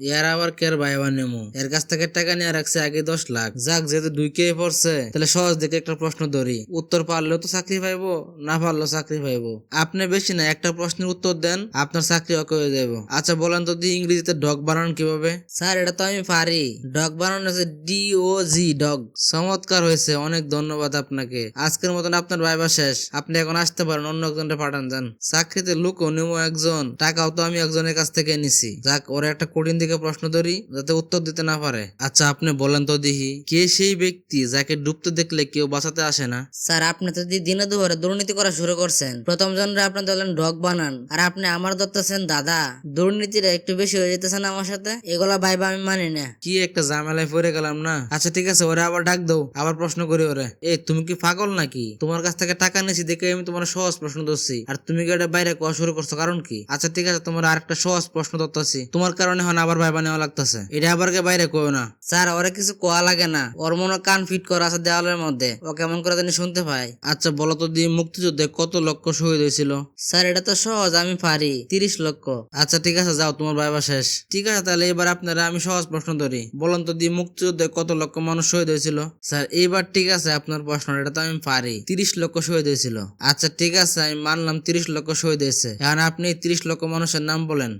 ইয়ার আবার কের ভাই বানিমু এর কাছ থেকে টাকা নিয়ে রাখছে আগে দশ লাখ। যাক যেহেতু দুই কে পড়ছে তাহলে সহজ দেখে একটা প্রশ্ন ধরি। উত্তর পারলেও তো চাকরি পাইবো না পারলেও চাকরি পাইবো? আপনি বেশি না একটা প্রশ্নের উত্তর দেন আপনার চাকরি অকে হয়ে যাব আচ্ছা বলেন তো ইংরেজিতে ডগ বানান কীভাবে? স্যার এটা তো আমি পারি। ডগ বানানো হচ্ছে ডি ও জি ডগ। চমৎকার হয়েছে অনেক ধন্যবাদ আপনাকে। আজকের মতন আপনার ভাইবা শেষ। আপনি এখন আসতে পারেন অন্য একজনকে পাঠান যান। চাকরিতে লুকও নেব একজন। টাকাও তো আমি একজনের কাছ থেকে নিছি যাক ওরা একটা কঠিন দিকে প্রশ্ন ধরি যাতে উত্তর দিতে না পারে। আচ্ছা আপনি বলেন তো দিহি কে সেই ব্যক্তি যাকে ডুবতে দেখলে কেউ বাঁচাতে আসে না? স্যার আপনি তো দিনে দুপুরে দুর্নীতি করা শুরু করছেন। প্রথম জনরা আপনি ধরলেন ডগ বানান আর আপনি আমার ধরতেছেন দাদা। দুর্নীতিটা একটু বেশি হয়ে যেতেছে না আমার সাথে এগুলা ভাইবা আমি মানি না। কি একটা ঝামেলায় পড়ে গেলাম না? আচ্ছা ঠিক আছে ওরা আবার ডাক দাও আবার প্রশ্ন করি ওরে। এ তুমি কি পাগল নাকি? তোমার কাছ থেকে টাকা নিয়েছি দেখে আমি তোমার সহজ প্রশ্ন ধরছি। আর তুমি কি এটা বাইরে কোয়া শুরু করছ কারণ কি? আচ্ছা ঠিক আছে তোমার আরেকটা সহজ প্রশ্ন ধরতেছি। তোমার কারণে হন আবার ভাইবা নেওয়া লাগতেছে। এটা আবার কে বাইরে কো না। স্যার, ওরা কিছু কোয়া লাগে না। ওর মনে কান ফিট করা আছে দেওয়ালের মধ্যে। ও কেমন করে জানি শুনতে পায়। আচ্ছা বলো তো দিয়ে মুক্তিযুদ্ধে কত লক্ষ শহীদ হয়েছিল? স্যার, এটা তো সহজ, আমি পারি। তিরিশ লক্ষ। আচ্ছা ঠিক আছে, যাও, তোমার ভাইবা শেষ। ঠিক আছে, তাহলে এবার আপনারা আমি সহজ প্রশ্ন ধরি। বলুন তো দিয়ে মুক্তিযুদ্ধে কত লক্ষ মানুষ শহীদ হয়েছিল? স্যার এইবার ঠিক আছে, আপনার প্রশ্ন, এটা তো আমি পারি। তিরিশ লক্ষ শহীদ হয়েছিল। আচ্ছা ঠিক আছে, আমি মানলাম তিরিশ লক্ষ শহীদ হয়েছে। এখন আপনি তিরিশ লক্ষ মানুষের নাম বলেন।